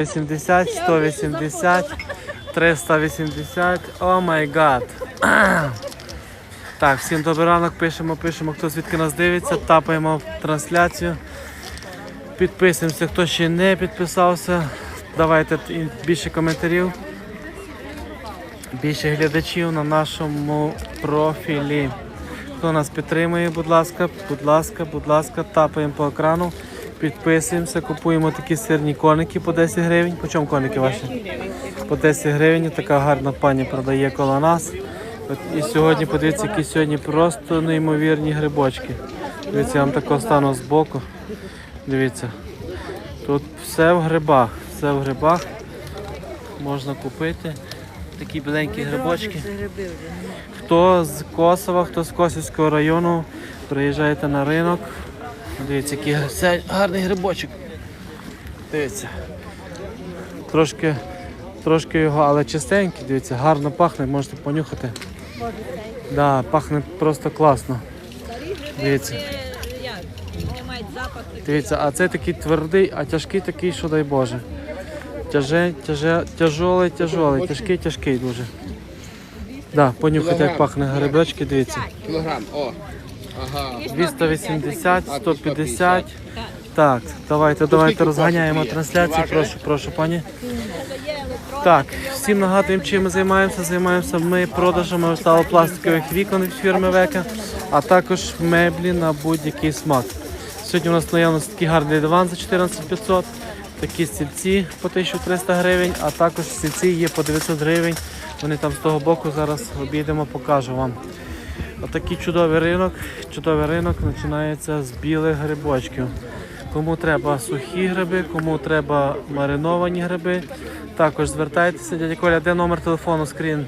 80, 180, 380. О май гад. Так, всім добрий ранок, пишемо, пишемо, хто звідки нас дивиться, тапаємо трансляцію. Підписуємося, хто ще не підписався. Давайте більше коментарів, більше глядачів на нашому профілі. Хто нас підтримує, будь ласка, будь ласка, будь ласка, тапаємо по екрану, підписуємося, купуємо такі сирні коники по 10 гривень. По чому коники ваші? По 10 гривень. Така гарна пані продає коло нас. От І сьогодні, подивіться, які сьогодні просто неймовірні грибочки. Дивіться, я вам тако стану з боку. Дивіться. Тут все в грибах, все в грибах. Можна купити. Такі біленькі грибочки. Хто з Косова, хто з Косівського району, приїжджайте на ринок. Дивіться, який гарний грибочок. Дивіться. Трошки, трошки його, але чистенький, дивіться, гарно пахне, можете понюхати. Да, пахне просто класно. Дивіться. Дивіться, а це такий твердий, а тяжкий такий, що дай Боже. Тяже, тяже, тяжолий, тяжолий, тяжкий, тяжкий дуже. Да, понюхайте, як пахне грибочки, дивіться. Кілограм, о. Ага. 280, 150. Так, давайте, давайте розганяємо трансляцію. Прошу, прошу, пані. Так, всім нагадуємо, чим ми займаємося. Займаємося ми продажем металопластикових вікон від фірми Века, а також меблі на будь-який смак. Сьогодні у нас наявності такий гарний диван за 14500, такі стільці по 1300 гривень, а також стільці є по 900 гривень. Вони там з того боку зараз обійдемо, покажу вам. Отакий чудовий ринок. Чудовий ринок починається з білих грибочків. Кому треба сухі гриби, кому треба мариновані гриби. Також звертайтеся, дядя Коля, де номер телефону скрін